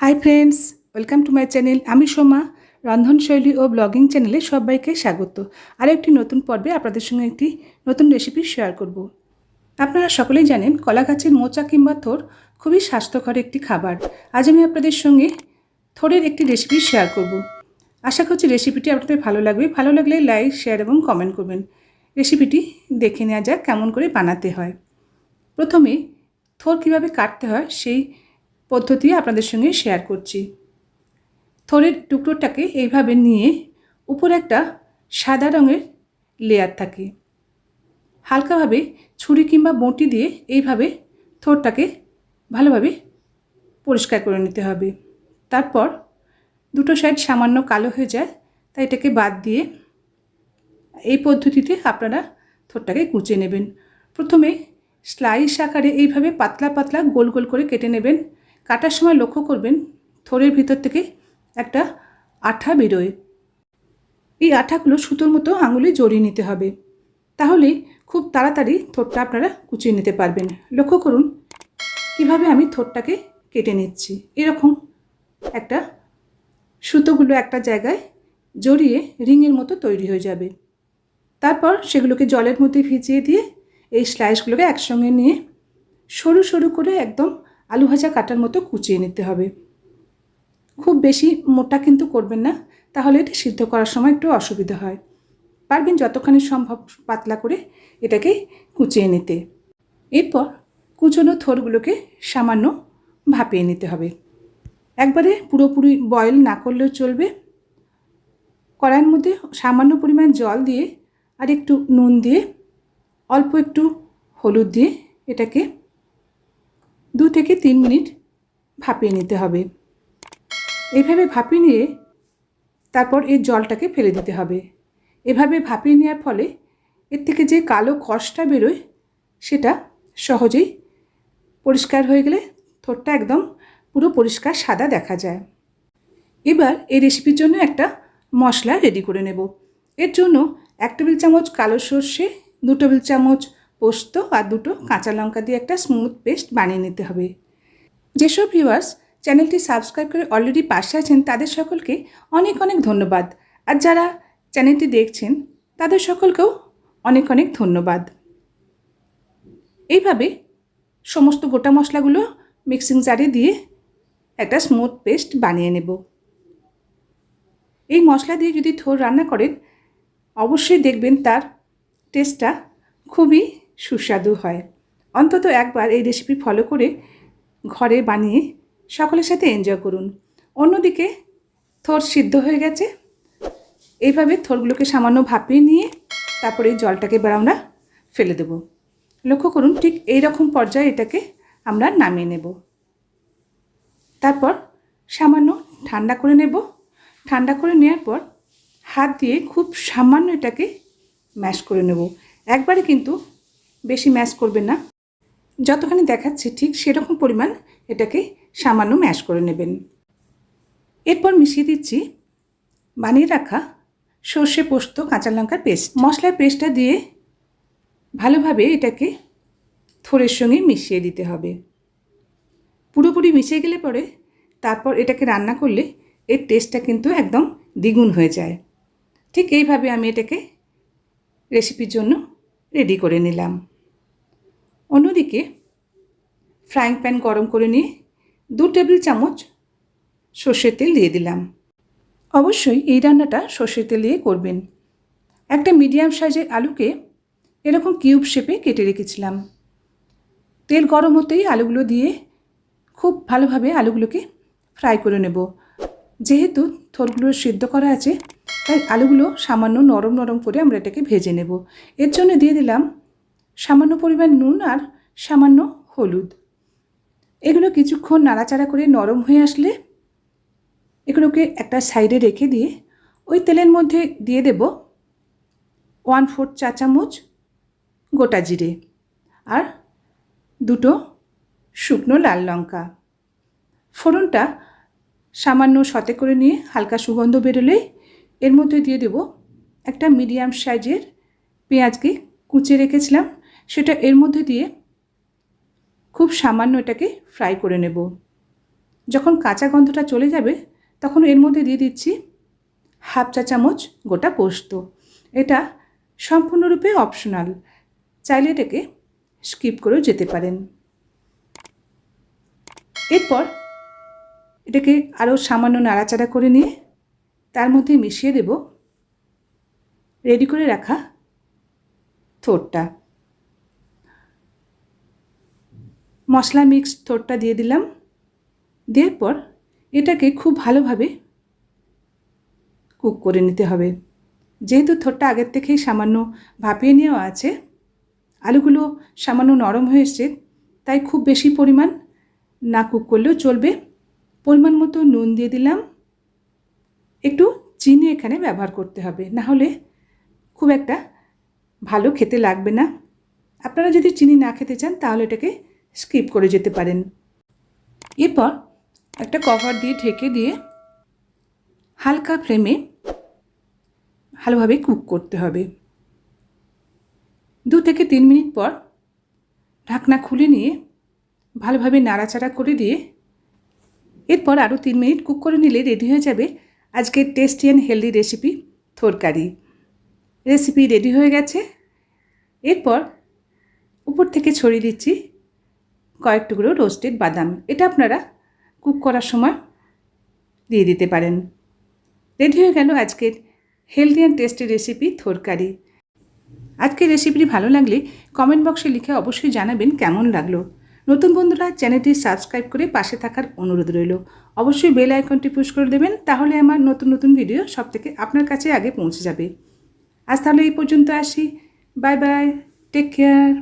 Hi friends welcome to my channel আমি সোমা রন্ধনশৈলী ও blogging চ্যানেলে সবাইকে স্বাগত। আর একটি নতুন পর্বে আপনাদের সঙ্গে একটি নতুন রেসিপি শেয়ার করব। আপনারা সকলেই জানেন কলা গাছের মোচা কিংবা থোর খুবই স্বাস্থ্যকর একটি খাবার। আজ আমি আপনাদের সঙ্গে থোরের একটি রেসিপি শেয়ার করব। আশা করছি রেসিপিটি আপনাদের ভালো লাগবে। ভালো লাগলে লাইক শেয়ার এবং কমেন্ট করবেন। রেসিপিটি দেখে নেওয়া যাক কেমন করে বানাতে হয়। প্রথমে থোর কীভাবে কাটতে হয় সেই পদ্ধতি আপনাদের সঙ্গে শেয়ার করছি। থোরের টুকরোটাকে এইভাবে নিয়ে উপরে একটা সাদা রঙের লেয়ার থাকে। হালকাভাবে ছুরি কিংবা বঁটি দিয়ে এইভাবে থোরটাকে ভালোভাবে পরিষ্কার করে নিতে হবে। তারপর দুটো সাইড সামান্য কালো হয়ে যায়, তাই এটাকে বাদ দিয়ে এই পদ্ধতিতে আপনারা থোরটাকে কুচে নেবেন। প্রথমে স্লাইস আকারে এইভাবে পাতলা পাতলা গোল গোল করে কেটে নেবেন। কাটার সময় লক্ষ্য করবেন থোরের ভিতর থেকে একটা আঠা বেরোয়। এই আঠাগুলো সুতোর মতো আঙুলে জড়িয়ে নিতে হবে। তাহলে খুব তাড়াতাড়ি থোরটা আপনারা কুচিয়ে নিতে পারবেন। লক্ষ্য করুন কীভাবে আমি থোরটাকে কেটে নিচ্ছি। এরকম একটা সুতোগুলো একটা জায়গায় জড়িয়ে রিংয়ের মতো তৈরি হয়ে যাবে। তারপর সেগুলোকে জলের মধ্যে ভিজিয়ে দিয়ে এই স্লাইসগুলোকে একসঙ্গে নিয়ে সরু সরু করে একদম আলু ভাজা কাটার মতো কুচিয়ে নিতে হবে। খুব বেশি মোটা কিন্তু করবেন না, তাহলে এটা সিদ্ধ করার সময় একটু অসুবিধা হয়। পারবেন যতখানি সম্ভব পাতলা করে এটাকে কুচিয়ে নিতে। এরপর কুচনো থোরগুলোকে সামান্য ভাপিয়ে নিতে হবে। একবারে পুরোপুরি বয়েল না করলেও চলবে। কড়াইয়ের মধ্যে সামান্য পরিমাণ জল দিয়ে আর একটু নুন দিয়ে অল্প একটু হলুদ দিয়ে এটাকে দু থেকে তিন মিনিট ভাপিয়ে নিতে হবে। এভাবে ভাপিয়ে নিয়ে তারপর এই জলটাকে ফেলে দিতে হবে। এভাবে ভাপিয়ে নেওয়ার ফলে এর থেকে যে কালো কষটা বেরোয়, সেটা সহজেই পরিষ্কার হয়ে গেলে থোরটা একদম পুরো পরিষ্কার সাদা দেখা যায়। এবার এই রেসিপির জন্য একটা মশলা রেডি করে নেব। এর জন্য এক টেবিল চামচ কালো সর্ষে, দু টেবিল চামচ পোস্ত আর দুটো কাঁচা লঙ্কা দিয়ে একটা স্মুথ পেস্ট বানিয়ে নিতে হবে। যেসব ভিউয়ার্স চ্যানেলটি সাবস্ক্রাইব করে অলরেডি পাশে আছেন, তাদের সকলকে অনেক অনেক ধন্যবাদ। আর যারা চ্যানেলটি দেখছেন, তাদের সকলকেও অনেক অনেক ধন্যবাদ। এইভাবে সমস্ত গোটা মশলাগুলো মিক্সিং জারে দিয়ে একটা স্মুথ পেস্ট বানিয়ে নেব। এই মশলা দিয়ে যদি থোর রান্না করেন, অবশ্যই দেখবেন তার টেস্টটা খুবই সুস্বাদু হয়। অন্তত একবার এই রেসিপি ফলো করে ঘরে বানিয়ে সকলের সাথে এনজয় করুন। অন্যদিকে থোর সিদ্ধ হয়ে গেছে। এইভাবে থোরগুলোকে সামান্য ভাপিয়ে নিয়ে তারপরে এই জলটাকে এবার আমরা ফেলে দেব। লক্ষ্য করুন, ঠিক এই রকম পর্যায়ে এটাকে আমরা নামিয়ে নেব। তারপর সামান্য ঠান্ডা করে নেব। ঠান্ডা করে নেওয়ার পর হাত দিয়ে খুব সামান্য এটাকে ম্যাশ করে নেব। একবারে কিন্তু বেশি ম্যাশ করবেন না। যতখানি দেখাচ্ছে ঠিক সেরকম পরিমাণ এটাকে সামান্য ম্যাশ করে নেবেন। এরপর মিশিয়ে দিচ্ছি বানিয়ে রাখা সর্ষে পোস্ত, কাঁচা লঙ্কার পেস্ট। মশলার পেস্টটা দিয়ে ভালোভাবে এটাকে থোড়ের সঙ্গে মিশিয়ে দিতে হবে। পুরোপুরি মিশিয়ে গেলে পরে তারপর এটাকে রান্না করলে এর টেস্টটা কিন্তু একদম দ্বিগুণ হয়ে যায়। ঠিক এইভাবে আমি এটাকে রেসিপির জন্য রেডি করে নিলাম। অন্যদিকে ফ্রাইং প্যান গরম করে নিয়ে দু টেবিল চামচ সর্ষের তেল দিয়ে দিলাম। অবশ্যই এই রান্নাটা সর্ষের তেল দিয়ে করবেন। একটা মিডিয়াম সাইজের আলুকে এরকম কিউব শেপে কেটে রেখেছিলাম। তেল গরম হতেই আলুগুলো দিয়ে খুব ভালোভাবে আলুগুলোকে ফ্রাই করে নেব। যেহেতু থোরগুলো সিদ্ধ করা আছে, তাই আলুগুলো সামান্য নরম নরম করে আমরা এটাকে ভেজে নেব। এর জন্য দিয়ে দিলাম সামান্য পরিমাণ নুন আর সামান্য হলুদ। এগুলো কিছুক্ষণ নাড়াচাড়া করে নরম হয়ে আসলে এগুলোকে একটা সাইডে রেখে দিয়ে ওই তেলের মধ্যে দিয়ে দেব ওয়ান ফোর্থ চা চামচ গোটা জিরে আর দুটো শুকনো লাল লঙ্কা। ফোড়নটা সামান্য সতে করে নিয়ে হালকা সুগন্ধ বেরোলেই এর মধ্যে দিয়ে দেব একটা মিডিয়াম সাইজের পেঁয়াজকে কুচিয়ে রেখেছিলাম। সেটা এর মধ্যে দিয়ে খুব সামান্য এটাকে ফ্রাই করে নেব। যখন কাঁচা গন্ধটা চলে যাবে, তখন এর মধ্যে দিয়ে দিচ্ছি হাফ চা চামচ গোটা পোস্ত। এটা সম্পূর্ণরূপে অপশনাল চাইলে এটাকে স্কিপ করেও যেতে পারেন। এরপর এটাকে আরও সামান্য নাড়াচাড়া করে নিয়ে তার মধ্যে মিশিয়ে দেব। রেডি করে রাখা থোরটা। মশলা মিক্স থোরটা দিয়ে দিলাম। দেওয়ার পর এটাকে খুব ভালোভাবে কুক করে নিতে হবে। যেহেতু থোরটা আগের থেকেই সামান্য ভাপিয়ে নেওয়া আছে, আলুগুলো সামান্য নরম হয়ে তাই খুব বেশি পরিমাণ না কুক করলেও চলবে। পরিমাণ মতো নুন দিয়ে দিলাম। একটু চিনি এখানে ব্যবহার করতে হবে, না হলে খুব একটা ভালো খেতে লাগবে না। আপনারা যদি চিনি না খেতে চান তাহলে এটাকে স্কিপ করে যেতে পারেন। এরপর একটা কভার দিয়ে ঢেকে দিয়ে হালকা ফ্লেমে ভালোভাবে কুক করতে হবে। দু থেকে তিন মিনিট পর ঢাকনা খুলে নিয়ে ভালোভাবে নাড়াচাড়া করে দিয়ে এরপর আরও তিন মিনিট কুক করে নিলে রেডি হয়ে যাবে আজকের টেস্টি অ্যান্ড হেলদি রেসিপি থরকারি রেসিপি রেডি হয়ে গেছে। এরপর উপর থেকে ছড়িয়ে দিচ্ছি কয়েক টুকরো রোস্টেড বাদাম। এটা আপনারা কুক করার সময় দিয়ে দিতে পারেন। রেডি হয়ে গেল আজকের হেলদি অ্যান্ড টেস্টি রেসিপি থরকারি আজকের রেসিপিটি ভালো লাগলে কমেন্ট বক্সে লিখে অবশ্যই জানাবেন কেমন লাগল। নতুন বন্ধুরা চ্যানেলটি সাবস্ক্রাইব করে পাশে থাকার অনুরোধ রইল। অবশ্যই বেল আইকনটি পুশ করে দেবেন, তাহলে আমার নতুন নতুন ভিডিও সব থেকে আপনার কাছে আগে পৌঁছে যাবে। আজ তাহলে এই পর্যন্ত আসি। Bye bye, take care.